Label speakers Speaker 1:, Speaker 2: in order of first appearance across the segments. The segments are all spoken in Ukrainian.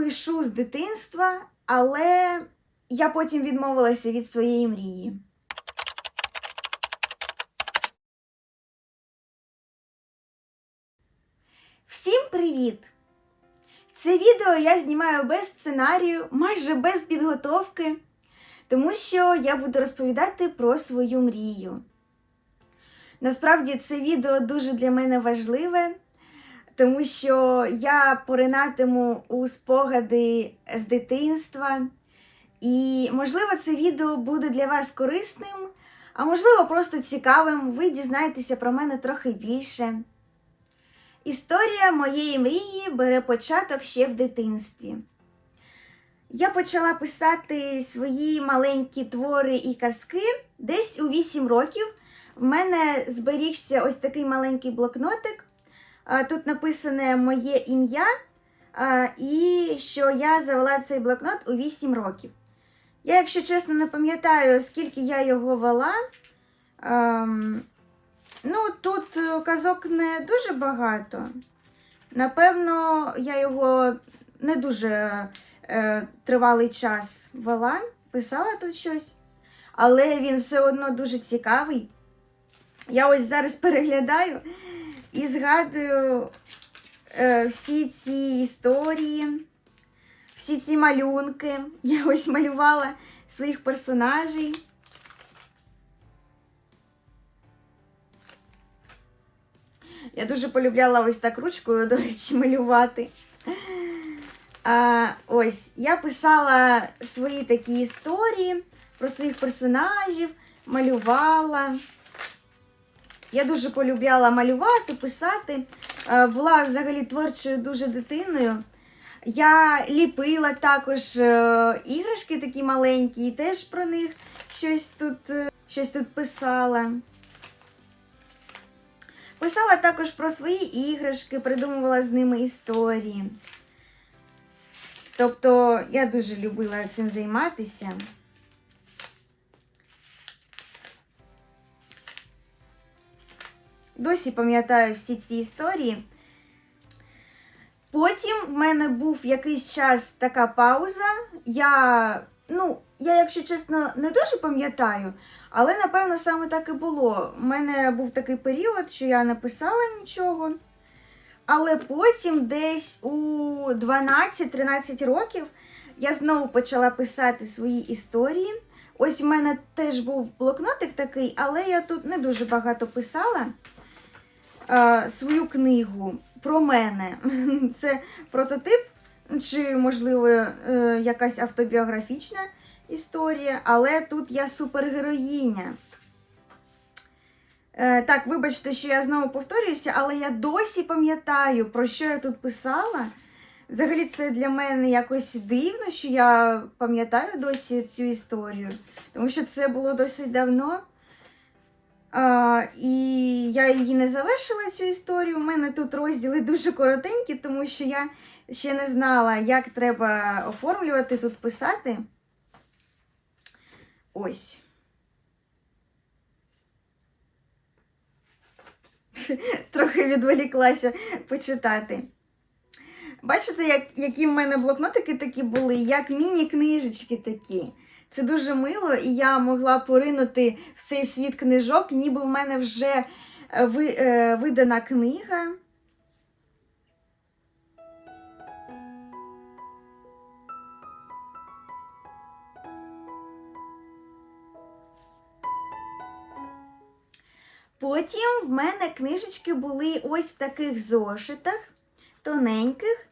Speaker 1: пишу з дитинства, але я потім відмовилася від своєї мрії. Всім привіт! Це відео я знімаю без сценарію, майже без підготовки, тому що я буду розповідати про свою мрію. Насправді це відео дуже для мене важливе, тому що я поринатиму у спогади з дитинства. І, можливо, це відео буде для вас корисним, а можливо, просто цікавим. Ви дізнаєтеся про мене трохи більше. Історія моєї мрії бере початок ще в дитинстві. Я почала писати свої маленькі твори і казки десь у 8 років. В мене зберігся ось такий маленький блокнотик. Тут написане моє ім'я, і що я завела цей блокнот у 8 років. Я, якщо чесно, не пам'ятаю, скільки я його вела. Ем, Ну, тут е, казок не дуже багато. Напевно, я його не дуже е, тривалий час вела, писала тут щось, але він все одно дуже цікавий. Я ось зараз переглядаю і згадую е, всі ці історії, всі ці малюнки. Я ось малювала своїх персонажей. Я дуже полюбляла ось так ручкою, до речі, малювати. А, Ось, я писала свої такі історії про своїх персонажів, малювала. Я дуже полюбляла малювати, писати. Була взагалі творчою дуже дитиною. Я ліпила також е, іграшки такі маленькі, і теж про них щось тут, е, щось тут писала. Писала також про свої іграшки, придумувала з ними історії. Тобто я дуже любила цим займатися. Досі пам'ятаю всі ці історії. Потім в мене був якийсь час така пауза. Я, ну, я, якщо чесно, не дуже пам'ятаю, але напевно саме так і було. У мене був такий період, що я не писала нічого. Але потім, десь у 12-13 років, я знову почала писати свої історії. Ось у мене теж був блокнотик такий, але я тут не дуже багато писала свою книгу про мене. Це прототип, чи, можливо, е, якась автобіографічна історія, але тут я супергероїня. Е, так, вибачте, що я знову повторююся, але я досі пам'ятаю, про що я тут писала. Взагалі, це для мене якось дивно, що я пам'ятаю досі цю історію, тому що це було досить давно. А, і я її не завершила цю історію. У мене тут розділи дуже коротенькі, тому що я ще не знала, як треба оформлювати тут писати. Ось. Трохи відволіклася почитати. Бачите, як, які в мене блокнотики такі були, як міні-книжечки такі. Це дуже мило, і я могла поринути в цей світ книжок, ніби в мене вже е, е, видана книга. Потім в мене книжечки були ось в таких зошитах, тоненьких.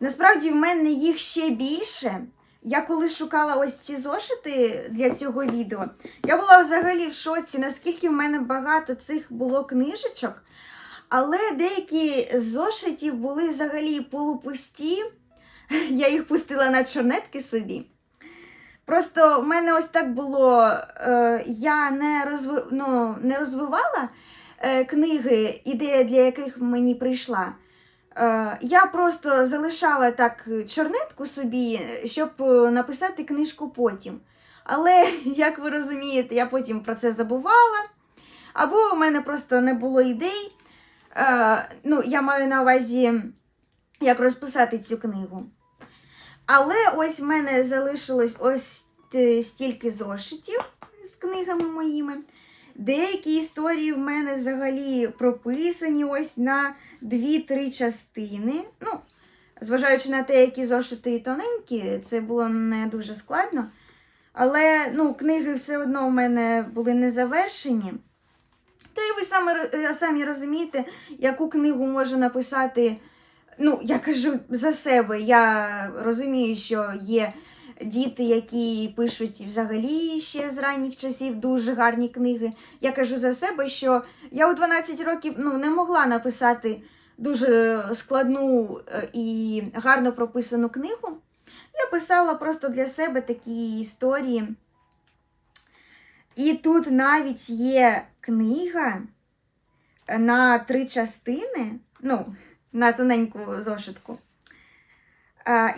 Speaker 1: Насправді, в мене їх ще більше. Я коли шукала ось ці зошити для цього відео, я була взагалі в шоці, наскільки в мене багато цих було книжечок. Але деякі зошитів були взагалі полупусті. Я їх пустила на чорнетки собі. Просто в мене ось так було. Е, я не розви... ну, не розвивала е, книги, ідея для яких мені прийшла. Е, я просто залишала так чорнетку собі, щоб е, написати книжку потім. Але, як ви розумієте, я потім про це забувала. Або в мене просто не було ідей. Е, ну, Я маю на увазі як розписати цю книгу. Але ось в мене залишилось ось е, стільки зошитів з книгами моїми. Деякі історії в мене взагалі прописані ось на 2-3 частини. Ну, зважаючи на те, які зошити і тоненькі, це було не дуже складно. Але ну, книги все одно у мене були не завершені. Та і ви самі, самі розумієте, яку книгу можу написати. Ну, я кажу за себе. Я розумію, що є діти, які пишуть взагалі ще з ранніх часів дуже гарні книги. Я кажу за себе, що я у 12 років ну, не могла написати дуже складну е, і гарно прописану книгу. Я писала просто для себе такі історії. І тут навіть є книга на три частини, ну, на тоненьку зошитку.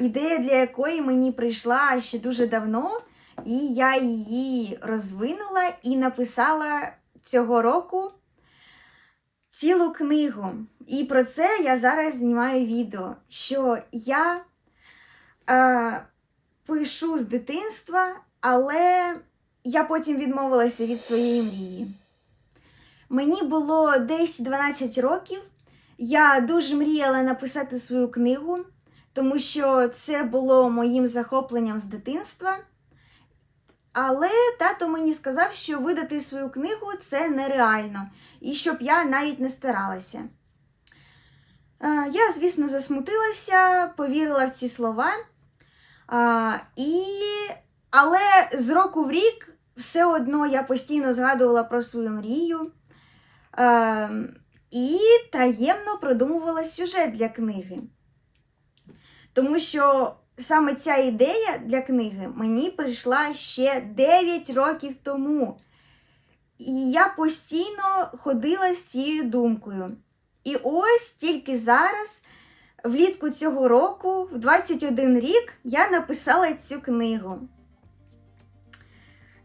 Speaker 1: Ідея, для якої мені прийшла ще дуже давно, і я її розвинула і написала цього року цілу книгу. І про це я зараз знімаю відео, що я е, пишу з дитинства, але я потім відмовилася від своєї мрії. Мені було десь 12 років. Я дуже мріяла написати свою книгу, тому що це було моїм захопленням з дитинства. Але тато мені сказав, що видати свою книгу це нереально, і щоб я навіть не старалася. Е, Я, звісно, засмутилася, повірила в ці слова. І... Але з року в рік все одно я постійно згадувала про свою мрію е, і таємно продумувала сюжет для книги. Тому що саме ця ідея для книги мені прийшла ще 9 років тому. І я постійно ходила з цією думкою. І ось тільки зараз, влітку цього року, в 21 рік, я написала цю книгу.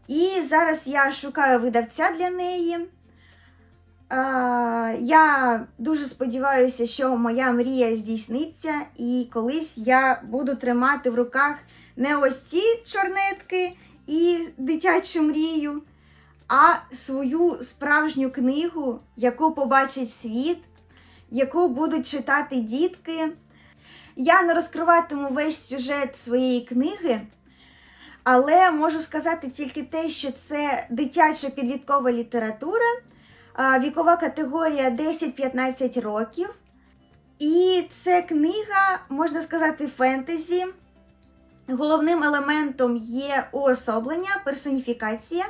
Speaker 1: І зараз я шукаю видавця для неї. Я дуже сподіваюся, що моя мрія здійсниться, і колись я буду тримати в руках не ось ці чорнетки і дитячу мрію, а свою справжню книгу, яку побачить світ, яку будуть читати дітки. Я не розкриватиму весь сюжет своєї книги, але можу сказати тільки те, що це дитяча підліткова література, вікова категорія 10-15 років. І це книга, можна сказати, фентезі. Головним елементом є уособлення, персоніфікація.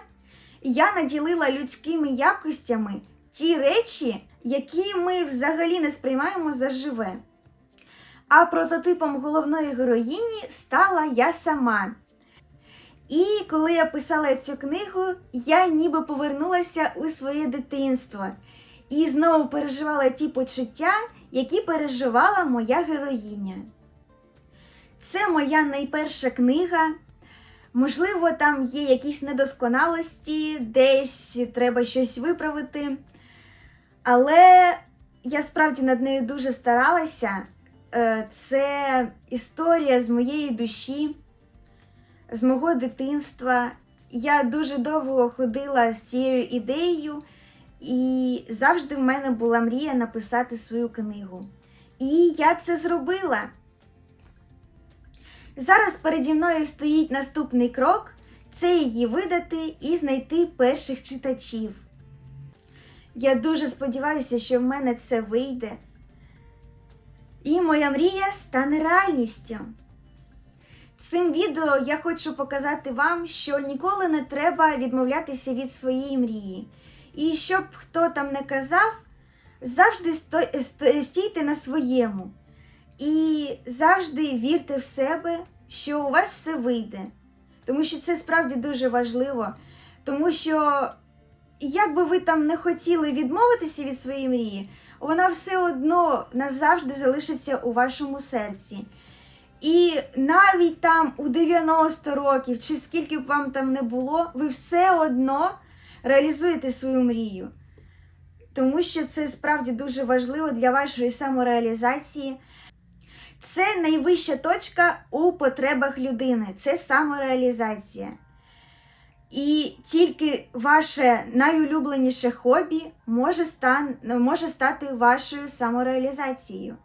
Speaker 1: Я наділила людськими якостями ті речі, які ми взагалі не сприймаємо за живе. А прототипом головної героїні стала я сама. І коли я писала цю книгу, я ніби повернулася у своє дитинство і знову переживала ті почуття, які переживала моя героїня. Це моя найперша книга. Можливо, там є якісь недосконалості, десь треба щось виправити. Але я справді над нею дуже старалася. Е, Це історія з моєї душі, з мого дитинства. Я дуже довго ходила з цією ідеєю, і завжди в мене була мрія написати свою книгу. І я це зробила. Зараз переді мною стоїть наступний крок це її видати і знайти перших читачів. Я дуже сподіваюся, що в мене це вийде. І моя мрія стане реальністю. Цим відео я хочу показати вам, що ніколи не треба відмовлятися від своєї мрії. І щоб хто там не казав, завжди стійте на своєму. І завжди вірте в себе, що у вас все вийде. Тому що це справді дуже важливо. Тому що, як би ви там не хотіли відмовитися від своєї мрії, вона все одно назавжди залишиться у вашому серці. І навіть там у 90 років, чи скільки б вам там не було, ви все одно реалізуєте свою мрію. Тому що це справді дуже важливо для вашої самореалізації. Це найвища точка у потребах людини, це самореалізація. І тільки ваше найулюбленіше хобі може, стан, може стати вашою самореалізацією.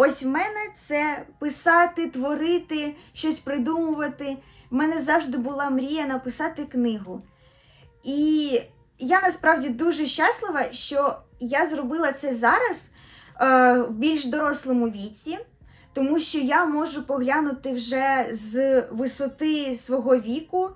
Speaker 1: Ось в мене це писати, творити, щось придумувати. В мене завжди була мрія написати книгу. І я насправді дуже щаслива, що я зробила це зараз е, в більш дорослому віці, тому що я можу поглянути вже з висоти свого віку,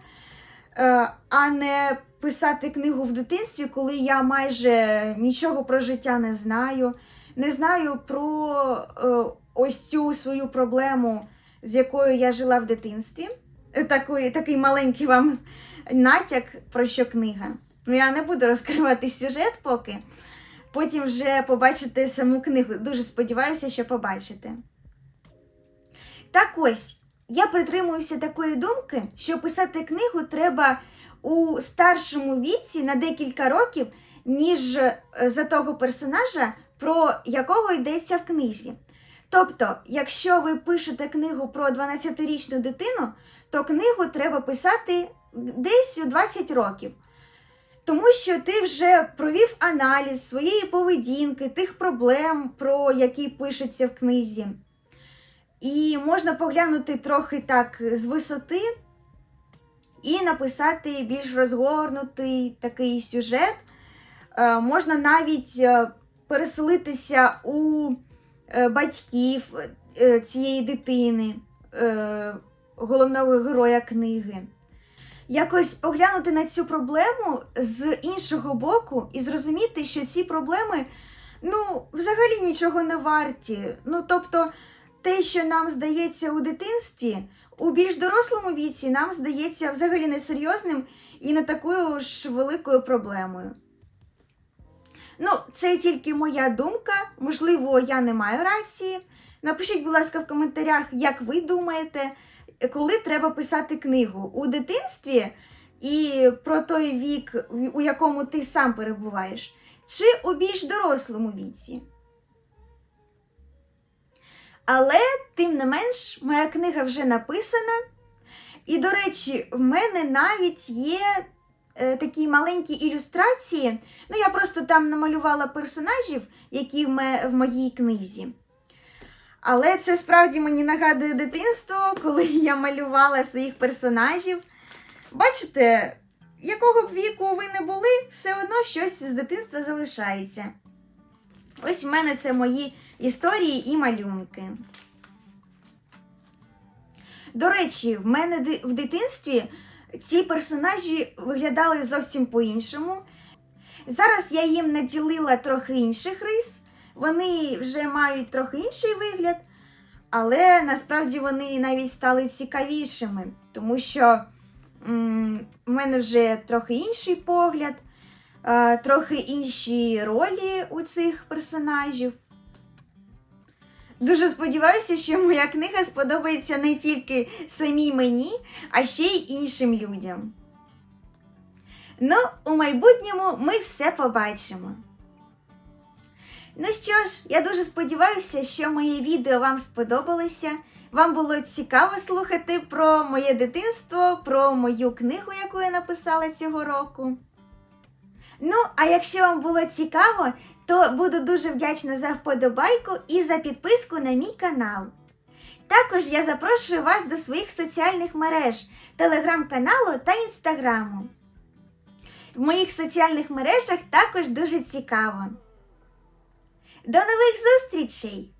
Speaker 1: е, а не писати книгу в дитинстві, коли я майже нічого про життя не знаю, не знаю про е, ось цю свою проблему, з якою я жила в дитинстві. Е, Такий, такий маленький вам натяк, про що книга. Ну, я не буду розкривати сюжет поки. Потім вже побачите саму книгу. Дуже сподіваюся, що побачите. Так ось, я притримуюся такої думки, що писати книгу треба у старшому віці на декілька років, ніж е, за того персонажа, про якого йдеться в книзі. Тобто, якщо ви пишете книгу про 12-річну дитину, то книгу треба писати десь у 20 років. Тому що ти вже провів аналіз своєї поведінки, тих проблем, про які пишуться в книзі. І можна поглянути трохи так з висоти і написати більш розгорнутий такий сюжет. Е, Можна навіть е, переселитися у е, батьків е, цієї дитини, е, головного героя книги. Якось поглянути на цю проблему з іншого боку і зрозуміти, що ці проблеми ну, взагалі нічого не варті. Ну, тобто, те, що нам здається у дитинстві, у більш дорослому віці нам здається взагалі несерйозним і не такою ж великою проблемою. Ну, це тільки моя думка. Можливо, я не маю рації. Напишіть, будь ласка, в коментарях, як ви думаєте, коли треба писати книгу у дитинстві і про той вік, у якому ти сам перебуваєш, чи у більш дорослому віці. Але, тим не менш, моя книга вже написана. І, до речі, в мене навіть є такі маленькі ілюстрації. Ну, я просто там намалювала персонажів, які в моїй книзі. Але це справді мені нагадує дитинство, коли я малювала своїх персонажів. Бачите, якого б віку ви не були, все одно щось з дитинства залишається. Ось в мене це мої історії і малюнки. До речі, в мене в дитинстві ці персонажі виглядали зовсім по-іншому. Зараз я їм наділила трохи інших рис. Вони вже мають трохи інший вигляд, але насправді вони навіть стали цікавішими, тому що в мене вже трохи інший погляд, е, трохи інші ролі у цих персонажів. Дуже сподіваюся, що моя книга сподобається не тільки самій мені, а ще й іншим людям. Ну, у майбутньому ми все побачимо. Ну що ж, я дуже сподіваюся, що моє відео вам сподобалося. Вам було цікаво слухати про моє дитинство, про мою книгу, яку я написала цього року. Ну, а якщо вам було цікаво, то буду дуже вдячна за вподобайку і за підписку на мій канал. Також я запрошую вас до своїх соціальних мереж, телеграм-каналу та інстаграму. В моїх соціальних мережах також дуже цікаво. До нових зустрічей!